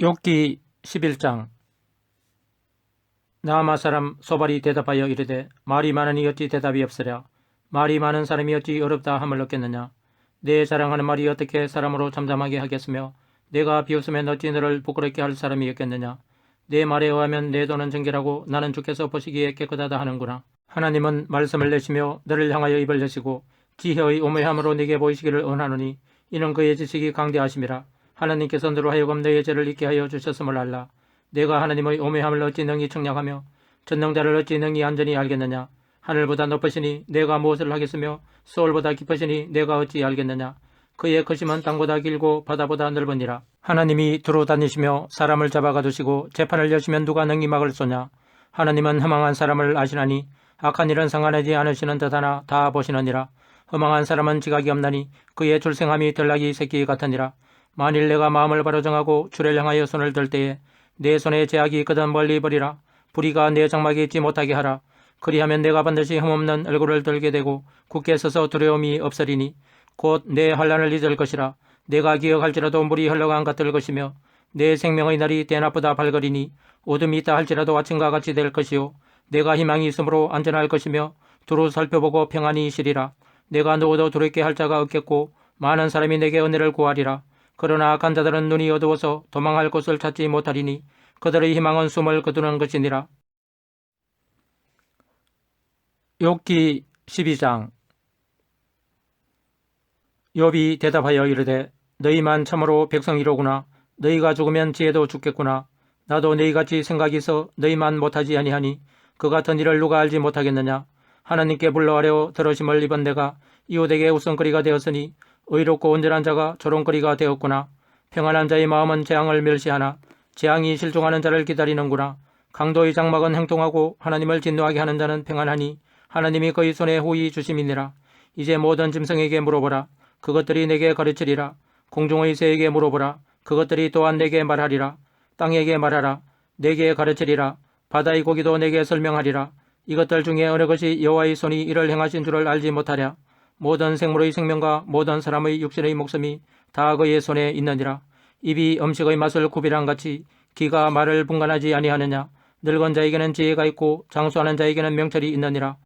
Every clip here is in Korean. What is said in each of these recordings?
욥기 11장. 나아마 사람 소발이 대답하여 이르되 말이 많으니 어찌 대답이 없으랴? 말이 많은 사람이 어찌 어렵다 함을 얻겠느냐? 내 자랑하는 말이 어떻게 사람으로 잠잠하게 하겠으며 내가 비웃으면 어찌 너를 부끄럽게 할 사람이 없겠느냐? 내 말에 의하면 내 돈은 정결하고 나는 주께서 보시기에 깨끗하다 하는구나. 하나님은 말씀을 내시며 너를 향하여 입을 여시고 지혜의 오묘함으로 네게 보이시기를 원하노니 이는 그의 지식이 강대하심이라 하나님께서 너로 하여금 너의 죄를 잊게 하여 주셨음을 알라. 내가 하나님의 오묘함을 어찌 능히 청량하며 전능자를 어찌 능히 안전히 알겠느냐. 하늘보다 높으시니 내가 무엇을 하겠으며 서울보다 깊으시니 내가 어찌 알겠느냐. 그의 거심은 땅보다 길고 바다보다 넓으니라. 하나님이 두루 다니시며 사람을 잡아가 두시고 재판을 여시면 누가 능히 막을 쏘냐. 하나님은 허망한 사람을 아시나니 악한 일은 상관하지 않으시는 듯하나 다 보시느니라. 허망한 사람은 지각이 없나니 그의 출생함이 들락이 새끼 같으니라. 만일 내가 마음을 바로 정하고 주를 향하여 손을 들 때에 내 손에 제약이 있거든 멀리 버리라. 불의가 내 장막에 있지 못하게 하라. 그리하면 내가 반드시 흠없는 얼굴을 들게 되고 굳게 서서 두려움이 없으리니 곧 내 환란을 잊을 것이라. 내가 기억할지라도 물이 흘러간 같을 것이며 내 생명의 날이 대낮보다 밝으리니 어둠이 있다 할지라도 아침과 같이 될 것이요 내가 희망이 있으므로 안전할 것이며 두루 살펴보고 평안히 있으리라. 내가 누구도 두렵게 할 자가 없겠고 많은 사람이 내게 은혜를 구하리라. 그러나 악한 자들은 눈이 어두워서 도망할 곳을 찾지 못하리니 그들의 희망은 숨을 거두는 것이니라. 욥기 12장. 욥이 대답하여 이르되 너희만 참으로 백성이로구나. 너희가 죽으면 지혜도 죽겠구나. 나도 너희같이 생각이 있어 너희만 못하지 아니하니 그 같은 일을 누가 알지 못하겠느냐? 하나님께 불러하려 들으심을 입은 내가 이웃에게 우선거리가 되었으니 의롭고 온전한 자가 조롱거리가 되었구나. 평안한 자의 마음은 재앙을 멸시하나 재앙이 실종하는 자를 기다리는구나. 강도의 장막은 행통하고 하나님을 진노하게 하는 자는 평안하니 하나님이 그의 손에 후히 주심이니라. 이제 모든 짐승에게 물어보라. 그것들이 내게 가르치리라. 공중의 새에게 물어보라. 그것들이 또한 내게 말하리라. 땅에게 말하라. 내게 가르치리라. 바다의 고기도 내게 설명하리라. 이것들 중에 어느 것이 여호와의 손이 이를 행하신 줄을 알지 못하랴. 모든 생물의 생명과 모든 사람의 육신의 목숨이 다 그의 손에 있느니라. 입이 음식의 맛을 구비랑 같이 기가 말을 분간하지 아니하느냐. 늙은 자에게는 지혜가 있고 장수하는 자에게는 명철이 있느니라.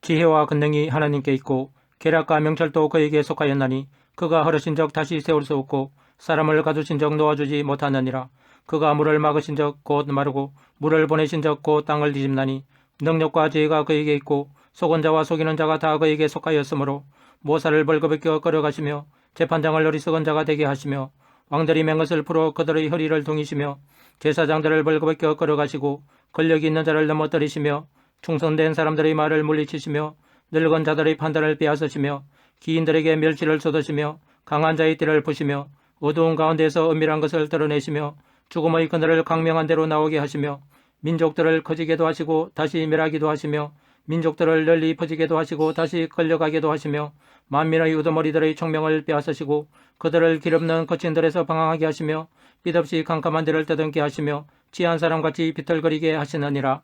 지혜와 권능이 하나님께 있고 계략과 명철도 그에게 속하였나니 그가 허르신 적 다시 세울 수 없고 사람을 가두신 적 놓아주지 못하느니라. 그가 물을 막으신 적 곧 마르고 물을 보내신 적 곧 땅을 뒤집나니 능력과 지혜가 그에게 있고 속은 자와 속이는 자가 다 그에게 속하였으므로 모사를 벌거벗겨 끌어가시며 재판장을 어리석은 자가 되게 하시며 왕들이 맹것을 풀어 그들의 허리를 동이시며 제사장들을 벌거벗겨 끌어가시고 권력이 있는 자를 넘어뜨리시며 충성된 사람들의 말을 물리치시며 늙은 자들의 판단을 빼앗으시며 기인들에게 멸치를 쏟으시며 강한 자의 띠를 부시며 어두운 가운데서 은밀한 것을 드러내시며 죽음의 그늘을 강명한 대로 나오게 하시며 민족들을 커지게도 하시고 다시 멸하기도 하시며 민족들을 널리 퍼지게도 하시고 다시 끌려가게도 하시며 만민의 우두머리들의 총명을 빼앗으시고 그들을 기름는 거친들에서 방황하게 하시며 빚없이 캄캄한 데를 떠듬게 하시며 취한 사람같이 비틀거리게 하시느니라.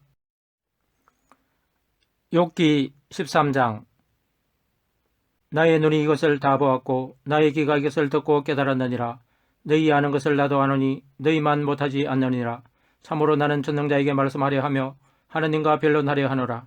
욥기 13장 나의 눈이 이것을 다 보았고 나의 귀가 이것을 듣고 깨달았느니라. 너희 아는 것을 나도 아노니 너희만 못하지 않느니라. 참으로 나는 전능자에게 말씀하려 하며 하느님과 변론하려 하노라.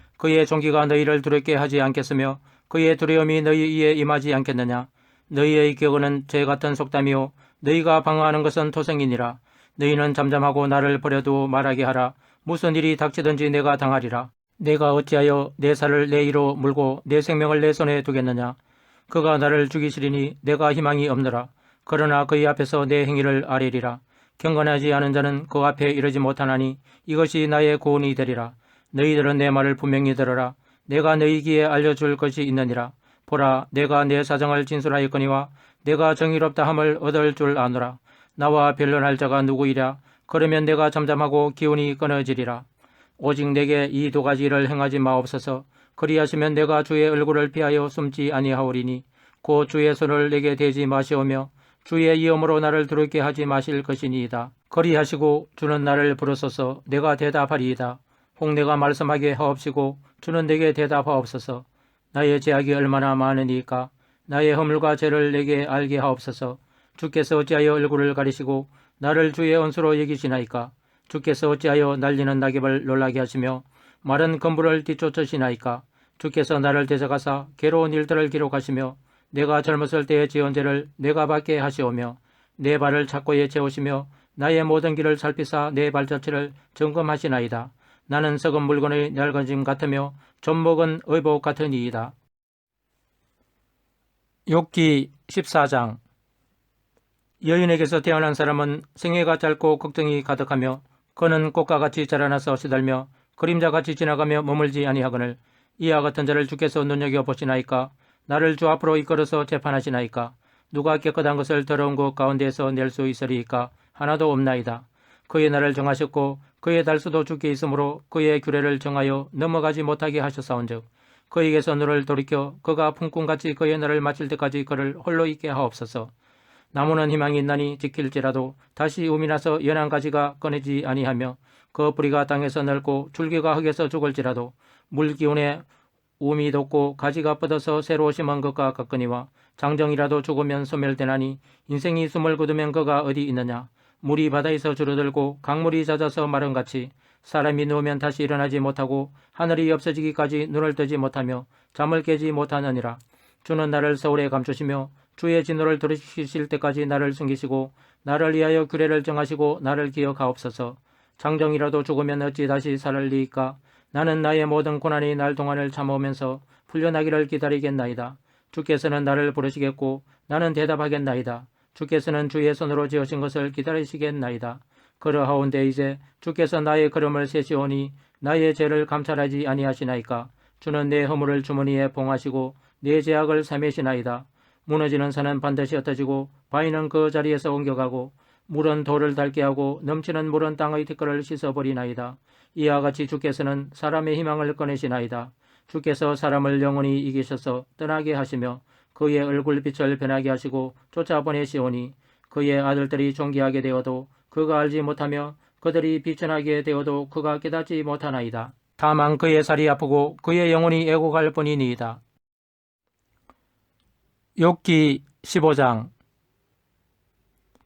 그의 종기가 너희를 두렵게 하지 않겠으며 그의 두려움이 너희에 임하지 않겠느냐? 너희의 기억은 죄 같은 속담이요. 너희가 방어하는 것은 토생이니라. 너희는 잠잠하고 나를 버려도 말하게 하라. 무슨 일이 닥치든지 내가 당하리라. 내가 어찌하여 내 살을 내 이로 물고 내 생명을 내 손에 두겠느냐? 그가 나를 죽이시리니 내가 희망이 없느라. 그러나 그의 앞에서 내 행위를 아뢰리라. 경건하지 않은 자는 그 앞에 이르지 못하나니 이것이 나의 고운이 되리라 너희들은 내 말을 분명히 들어라. 내가 너희기에 알려줄 것이 있느니라. 보라, 내가 내 사정을 진술하였거니와 내가 정의롭다 함을 얻을 줄 아노라. 나와 변론할 자가 누구이랴? 그러면 내가 잠잠하고 기운이 끊어지리라. 오직 내게 이 두 가지 일을 행하지 마옵소서. 그리하시면 내가 주의 얼굴을 피하여 숨지 아니하오리니 곧 주의 손을 내게 대지 마시오며 주의 이음으로 나를 두렵게 하지 마실 것이니이다. 그리하시고 주는 나를 부르소서 내가 대답하리이다. 혹 내가 말씀하게 하옵시고 주는 내게 대답하옵소서. 나의 죄악이 얼마나 많으니까 나의 허물과 죄를 내게 알게 하옵소서. 주께서 어찌하여 얼굴을 가리시고 나를 주의恩수로 여기시나이까? 주께서 어찌하여 날리는 낙엽을 놀라게 하시며 마른 건물을 뒤쫓으시나이까? 주께서 나를 대적하사 괴로운 일들을 기록하시며 내가 젊었을 때의 지은 죄를 내가 받게 하시오며 내 발을 착고에 채우시며 나의 모든 길을 살피사 내 발자취를 점검하시나이다. 나는 썩은 물건의 낡은짐 같으며 좀먹은 의복 같으니이다. 욥기 14장 여인에게서 태어난 사람은 생애가 짧고 걱정이 가득하며 그는 꽃과 같이 자라나서 시달며 그림자같이 지나가며 머물지 아니하거늘 이와 같은 자를 주께서 눈여겨 보시나이까 나를 주 앞으로 이끌어서 재판하시나이까 누가 깨끗한 것을 더러운 것 가운데에서 낼 수 있으리이까 하나도 없나이다. 그의 날을 정하셨고 그의 달수도 주께 있으므로 그의 규례를 정하여 넘어가지 못하게 하셨사온즉 그에게서 너를 돌이켜 그가 품꾼같이 그의 날을 마칠 때까지 그를 홀로 있게 하옵소서. 나무는 희망이 있나니 지킬지라도 다시 um이 나서 연한 가지가 꺼내지 아니하며 그 뿌리가 땅에서 넓고 줄기가 흙에서 죽을지라도 물 기운에 um이 돋고 가지가 뻗어서 새로 심은 것과 같거니와 장정이라도 죽으면 소멸되나니 인생이 숨을 거두면 그가 어디 있느냐 물이 바다에서 줄어들고 강물이 잦아서 마른같이 사람이 누우면 다시 일어나지 못하고 하늘이 없어지기까지 눈을 뜨지 못하며 잠을 깨지 못하느니라 주는 나를 서울에 감추시며 주의 진노를 들으실 때까지 나를 숨기시고 나를 위하여 규례를 정하시고 나를 기억하옵소서 장정이라도 죽으면 어찌 다시 살을리이까 나는 나의 모든 고난이 날 동안을 참아오면서 풀려나기를 기다리겠나이다. 주께서는 나를 부르시겠고 나는 대답하겠나이다. 주께서는 주의 손으로 지으신 것을 기다리시겠나이다. 그러하온데 이제 주께서 나의 걸음을 세시오니 나의 죄를 감찰하지 아니하시나이까. 주는 내 허물을 주머니에 봉하시고 내 죄악을 사매시나이다. 무너지는 산은 반드시 흩어지고 바위는 그 자리에서 옮겨가고 물은 돌을 닳게 하고 넘치는 물은 땅의 티끌을 씻어버리나이다. 이와 같이 주께서는 사람의 희망을 꺼내시나이다. 주께서 사람을 영원히 이기셔서 떠나게 하시며 그의 얼굴빛을 변하게 하시고 쫓아보내시오니 그의 아들들이 존귀하게 되어도 그가 알지 못하며 그들이 비천하게 되어도 그가 깨닫지 못하나이다. 다만 그의 살이 아프고 그의 영혼이 애고갈 뿐이니이다. 욥기 15장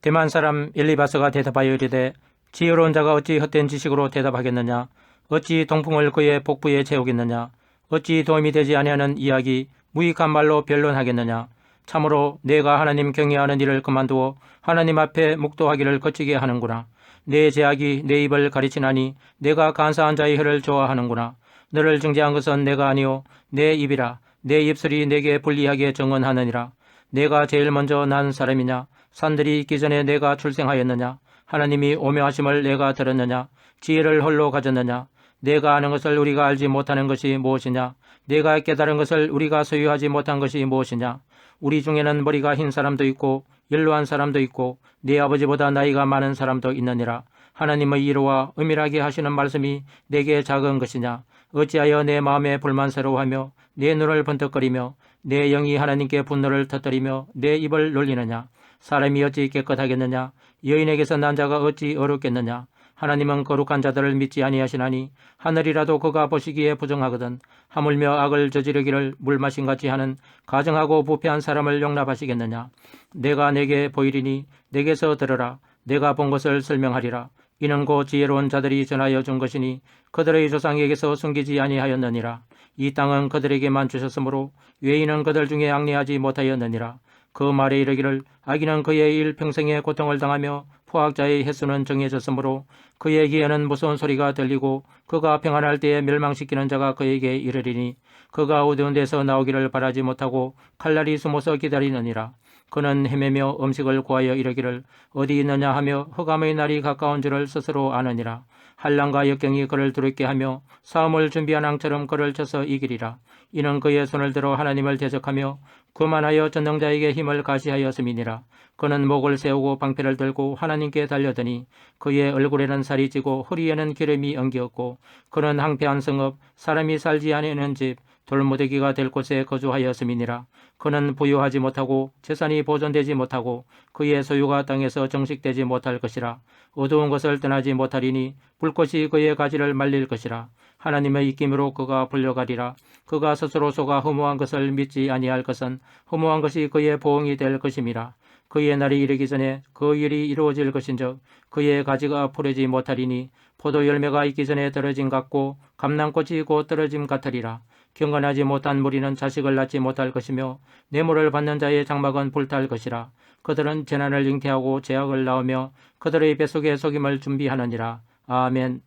대만 사람 엘리바스가 대답하여 이르되 지혜로운 자가 어찌 헛된 지식으로 대답하겠느냐 어찌 동풍을 그의 복부에 채우겠느냐 어찌 도움이 되지 아니하는 이야기 무익한 말로 변론하겠느냐? 참으로 내가 하나님 경외하는 일을 그만두어 하나님 앞에 묵도하기를 거치게 하는구나. 내 제약이 내 입을 가르치나니 내가 간사한 자의 혀를 좋아하는구나. 너를 증죄한 것은 내가 아니오 내 입이라. 내 입술이 내게 불리하게 정언하느니라. 내가 제일 먼저 난 사람이냐? 산들이 있기 전에 내가 출생하였느냐? 하나님이 오묘하심을 내가 들었느냐? 지혜를 홀로 가졌느냐 내가 아는 것을 우리가 알지 못하는 것이 무엇이냐? 내가 깨달은 것을 우리가 소유하지 못한 것이 무엇이냐? 우리 중에는 머리가 흰 사람도 있고 연로한 사람도 있고 내 아버지보다 나이가 많은 사람도 있느니라. 하나님의 이로와 은밀하게 하시는 말씀이 내게 작은 것이냐? 어찌하여 내 마음에 불만스러워하며 내 눈을 번쩍거리며 내 영이 하나님께 분노를 터뜨리며 내 입을 놀리느냐? 사람이 어찌 깨끗하겠느냐? 여인에게서 난 자가 어찌 어렵겠느냐 하나님은 거룩한 자들을 믿지 아니하시나니 하늘이라도 그가 보시기에 부정하거든 하물며 악을 저지르기를 물마신같이 하는 가정하고 부패한 사람을 용납하시겠느냐? 내가 내게 보이리니 내게서 들으라. 내가 본 것을 설명하리라. 이는 곧 지혜로운 자들이 전하여 준 것이니 그들의 조상에게서 숨기지 아니하였느니라. 이 땅은 그들에게만 주셨으므로 외인은 그들 중에 악리하지 못하였느니라 그 말에 이르기를 아기는 그의 일평생의 고통을 당하며 포악자의 횟수는 정해졌으므로 그의 귀에는 무서운 소리가 들리고 그가 평안할 때에 멸망시키는 자가 그에게 이르리니 그가 어두운 데서 나오기를 바라지 못하고 칼날이 숨어서 기다리느니라. 그는 헤매며 음식을 구하여 이르기를 어디 있느냐 하며 흑암의 날이 가까운 줄을 스스로 아느니라 한란과 역경이 그를 두렵게 하며 싸움을 준비한 왕처럼 그를 쳐서 이기리라. 이는 그의 손을 들어 하나님을 대적하며 그만하여 전능자에게 힘을 가시하였음이니라. 그는 목을 세우고 방패를 들고 하나님께 달려드니 그의 얼굴에는 살이 찌고 허리에는 기름이 엉겼고 그는 항폐한 성읍 사람이 살지 아니하는 집 돌무더기가 될 곳에 거주하였음이니라. 그는 부유하지 못하고 재산이 보존되지 못하고 그의 소유가 땅에서 정식되지 못할 것이라. 어두운 것을 떠나지 못하리니 불꽃이 그의 가지를 말릴 것이라. 하나님의 입김으로 그가 불려가리라. 그가 스스로 속아 허무한 것을 믿지 아니할 것은 허무한 것이 그의 보응이 될 것임이라. 그의 날이 이르기 전에 그 일이 이루어질 것인즉 그의 가지가 푸르지 못하리니 포도 열매가 있기 전에 떨어짐 같고 감람꽃이 곧 떨어짐 같으리라. 경건하지 못한 무리는 자식을 낳지 못할 것이며 뇌물을 받는 자의 장막은 불탈 것이라. 그들은 재난을 잉태하고 재앙을 낳으며 그들의 뱃속에 속임을 준비하느니라. 아멘.